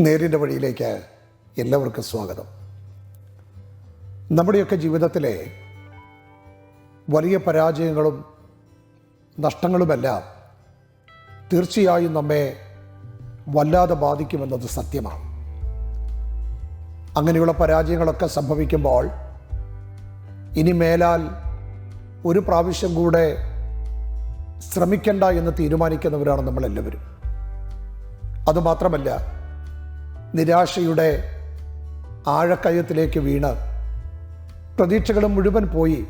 നേരിന്റെ വഴിയിലേക്ക് എല്ലാവർക്കും സ്വാഗതം. നമ്മുടെയൊക്കെ ജീവിതത്തിലെ വലിയ പരാജയങ്ങളും നഷ്ടങ്ങളുമെല്ലാം തീർച്ചയായും നമ്മെ വല്ലാതെ ബാധിക്കുമെന്നത് സത്യമാണ്. അങ്ങനെയുള്ള പരാജയങ്ങളൊക്കെ സംഭവിക്കുമ്പോൾ ഇനി മേലാൽ ഒരു പ്രാവശ്യം കൂടെ ശ്രമിക്കണ്ട എന്ന് തീരുമാനിക്കുന്നവരാണ് നമ്മളെല്ലാവരും. അതുമാത്രമല്ല നിരാശയുടെ ആഴക്കയത്തിലേക്ക് വീണ്. പ്രതീക്ഷകളും മുഴുവൻ പോയി.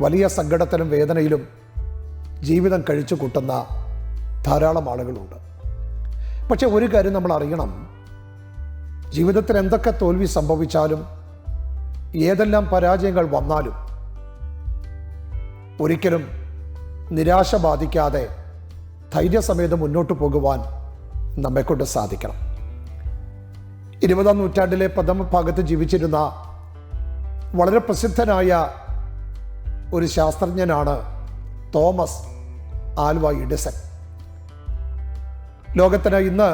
വലിയ സങ്കടത്തിലും വേദനയിലും ജീവിതം കഴിച്ചു കൂട്ടുന്ന ധാരാളം ആളുകളുണ്ട്. പക്ഷെ ഒരു കാര്യം നമ്മൾ അറിയണം. ജീവിതത്തിൽ എന്തൊക്കെ തോൽവി സംഭവിച്ചാലും ഏതെല്ലാം പരാജയങ്ങൾ വന്നാലും ഒരിക്കലും നിരാശ ബാധിക്കാതെ ധൈര്യസമേതം മുന്നോട്ട് പോകുവാൻ നമ്മെക്കൊണ്ട് സാധിക്കണം. ഇരുപതാം നൂറ്റാണ്ടിലെ പ്രഥമ ഭാഗത്ത് ജീവിച്ചിരുന്ന വളരെ പ്രസിദ്ധനായ ഒരു ശാസ്ത്രജ്ഞനാണ് തോമസ് ആൽവ ഇഡിസൺ. ലോകത്തിന് ഇന്ന്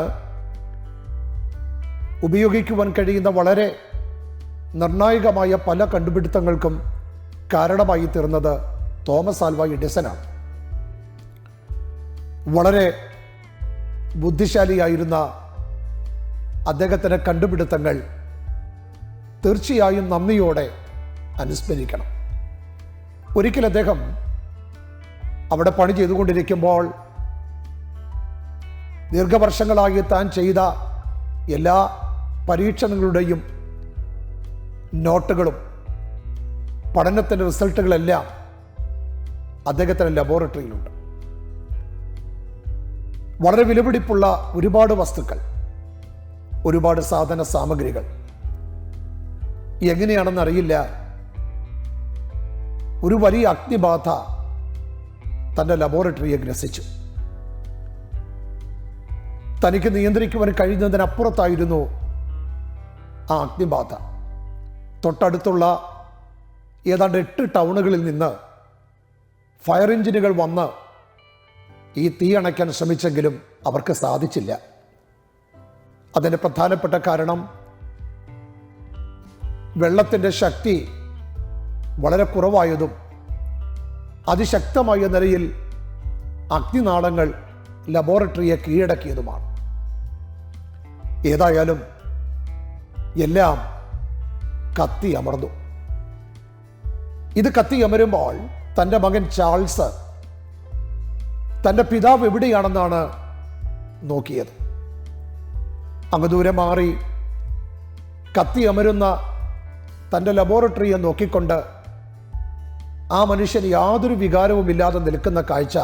ഉപയോഗിക്കുവാൻ കഴിയുന്ന വളരെ നിർണായകമായ പല കണ്ടുപിടുത്തങ്ങൾക്കും കാരണമായി തീർന്നത് തോമസ് ആൽവ ഇഡിസനാണ്. വളരെ ബുദ്ധിശാലിയായിരുന്ന അദ്ദേഹത്തിന്റെ കണ്ടുപിടുത്തങ്ങൾ തീർച്ചയായും നന്ദിയോടെ അനുസ്മരിക്കണം. ഒരിക്കൽ അദ്ദേഹം അവിടെ പണി ചെയ്തുകൊണ്ടിരിക്കുമ്പോൾ ദീർഘവർഷങ്ങളായി താൻ ചെയ്ത എല്ലാ പരീക്ഷണങ്ങളുടെയും നോട്ടുകളും പഠനത്തിന്റെ റിസൾട്ടുകളെല്ലാം അദ്ദേഹത്തിന്റെ ലബോറട്ടറിയിലുണ്ട്. വളരെ വിലപിടിപ്പുള്ള ഒരുപാട് വസ്തുക്കൾ. ഒരുപാട് സാധന സാമഗ്രികൾ. എങ്ങനെയാണെന്ന് അറിയില്ല. ഒരു വലിയ അഗ്നിബാധ തന്റെ ലബോറട്ടറിയെ ഗ്രസിച്ചു. തനിക്ക് നിയന്ത്രിക്കുവാൻ കഴിയുന്നതിനപ്പുറത്തായിരുന്നു ആ അഗ്നിബാധ. തൊട്ടടുത്തുള്ള ഏതാണ്ട് എട്ട് ടൗണുകളിൽ നിന്ന് ഫയർ എഞ്ചിനുകൾ വന്ന് ഈ തീ അണയ്ക്കാൻ ശ്രമിച്ചെങ്കിലും അവർക്ക് സാധിച്ചില്ല. അതിന് പ്രധാനപ്പെട്ട കാരണം വെള്ളത്തിന്റെ ശക്തി വളരെ കുറവായതും അതിശക്തമായ നിലയിൽ അഗ്നിനാളങ്ങൾ ലബോറട്ടറിയെ കീഴടക്കിയതുമാണ്. ഏതായാലും എല്ലാം കത്തി അമർന്നു. ഇത് കത്തി അമരുമ്പോൾ തന്റെ മകൻ ചാൾസ് തന്റെ പിതാവ് എവിടെയാണെന്നാണ് നോക്കിയത്. അങ്ങ് ദൂരെ മാറി കത്തി അമരുന്ന തന്റെ ലബോറട്ടറിയെ നോക്കിക്കൊണ്ട് ആ മനുഷ്യൻ യാതൊരു വികാരവുമില്ലാതെ നിൽക്കുന്ന കാഴ്ച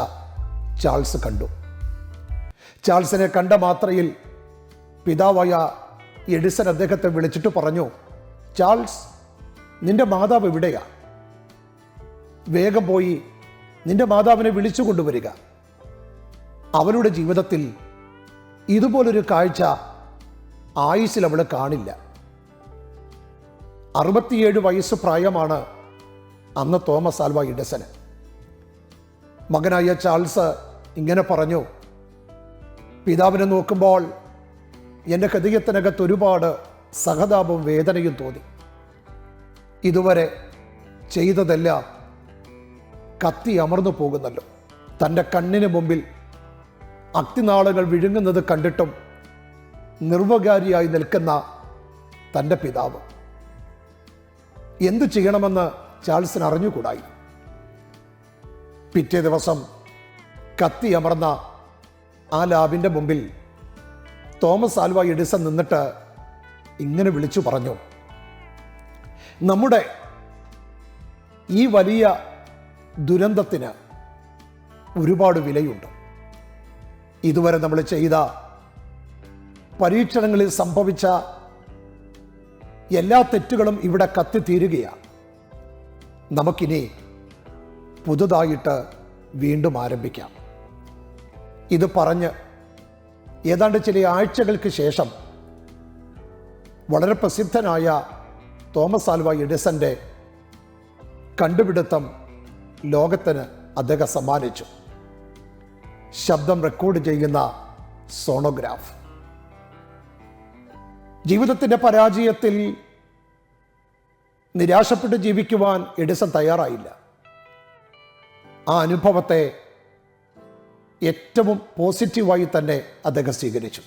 ചാൾസ് കണ്ടു. ചാൾസിനെ കണ്ട മാത്രയിൽ പിതാവായ എഡിസൺ അദ്ദേഹത്തെ വിളിച്ചിട്ട് പറഞ്ഞു ചാൾസ് നിന്റെ മാതാവ് എവിടെയാ വേഗം പോയി നിന്റെ മാതാവിനെ വിളിച്ചു കൊണ്ടുവരിക അവരുടെ ജീവിതത്തിൽ ഇതുപോലൊരു കാഴ്ച ആയുസിൽ അവൾ കാണില്ല. അറുപത്തിയേഴ് വയസ്സ് പ്രായമാണ് അന്ന് തോമസ് ആൽവ ഇഡസന്. മകനായ ചാൾസ് ഇങ്ങനെ പറഞ്ഞു പിതാവിനെ നോക്കുമ്പോൾ എന്റെ ഹൃദയത്തിനകത്ത് ഒരുപാട് സഹതാപവും വേദനയും തോന്നി. ഇതുവരെ ചെയ്തതെല്ലാം കത്തി അമർന്നു പോകുന്നല്ലോ. തന്റെ കണ്ണിന് മുമ്പിൽ അക്തിനാളുകൾ വിഴുങ്ങുന്നത് കണ്ടിട്ടും നിർവകാരിയായി നിൽക്കുന്ന തന്റെ പിതാവ്. എന്തു ചെയ്യണമെന്ന് ചാൾസിന് അറിഞ്ഞുകൂടായി. പിറ്റേ ദിവസം കത്തി അമർന്ന ആ ലാബിന്റെ മുമ്പിൽ തോമസ് ആൽവ എഡിസൺ നിന്നിട്ട് ഇങ്ങനെ വിളിച്ചു പറഞ്ഞു. നമ്മുടെ ഈ വലിയ ദുരന്തത്തിന് ഒരുപാട് വിലയുണ്ട്. ഇതുവരെ നമ്മൾ ചെയ്ത പരീക്ഷണങ്ങളിൽ സംഭവിച്ച എല്ലാ തെറ്റുകളും ഇവിടെ കത്തിത്തീരുകയാണ്. നമുക്കിനി പുതുതായിട്ട് വീണ്ടും ആരംഭിക്കാം. ഇത് പറഞ്ഞ് ഏതാണ്ട് ചില ആഴ്ചകൾക്ക് ശേഷം വളരെ പ്രസിദ്ധനായ തോമസ് ആൽവ എഡിസന്റെ കണ്ടുപിടുത്തം ലോകത്തിന് അദ്ദേഹം സമ്മാനിച്ചു. ശബ്ദം റെക്കോർഡ് ചെയ്യുന്ന സോണോഗ്രാഫ്. ജീവിതത്തിന്റെ പരാജയത്തിൽ നിരാശപ്പെട്ട് ജീവിക്കുവാൻ എഡിസൺ തയ്യാറായില്ല. ആ അനുഭവത്തെ ഏറ്റവും പോസിറ്റീവായി തന്നെ അദ്ദേഹം സ്വീകരിച്ചു.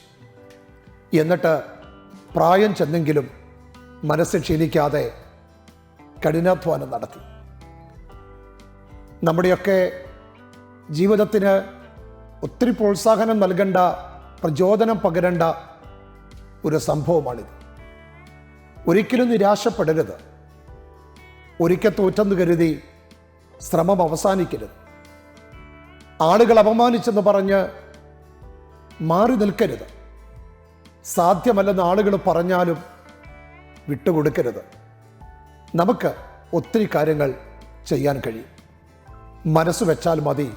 എന്നിട്ട് പ്രായം ചെന്നെങ്കിലും മനസ്സ് ക്ഷീണിക്കാതെ കഠിനാധ്വാനം നടത്തി. നമ്മുടെയൊക്കെ ജീവിതത്തിന് ഒത്തിരി പ്രോത്സാഹനം നൽകേണ്ട പ്രചോദനം പകരേണ്ട ഒരു സംഭവമാണിത്. ഒരിക്കലും നിരാശപ്പെടരുത്. ഒരിക്കൽ തോറ്റെന്ന് കരുതി ശ്രമം അവസാനിക്കരുത്. ആളുകൾ അപമാനിച്ചെന്ന് പറഞ്ഞ് മാറി നിൽക്കരുത്. സാധ്യമല്ലെന്ന് ആളുകൾ പറഞ്ഞാലും വിട്ടുകൊടുക്കരുത്. നമുക്ക് ഒത്തിരി കാര്യങ്ങൾ ചെയ്യാൻ കഴിയും. മനസ്സ് വെച്ചാൽ മതി.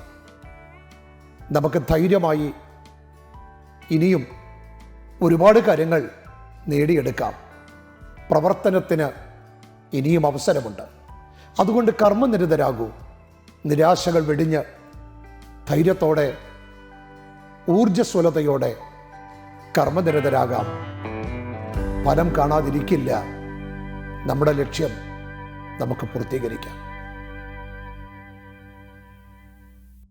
നമുക്ക് ധൈര്യമായി ഇനിയും ഒരുപാട് കാര്യങ്ങൾ നേടിയെടുക്കാം. പ്രവർത്തനത്തിന് ഇനിയും അവസരമുണ്ട്. അതുകൊണ്ട് കർമ്മനിരതരാകൂ. നിരാശകൾ വെടിഞ്ഞ് ധൈര്യത്തോടെ ഊർജസ്വലതയോടെ കർമ്മനിരതരാകാം. ഫലം കാണാതിരിക്കില്ല. നമ്മുടെ ലക്ഷ്യം നമുക്ക് പൂർത്തീകരിക്കാം.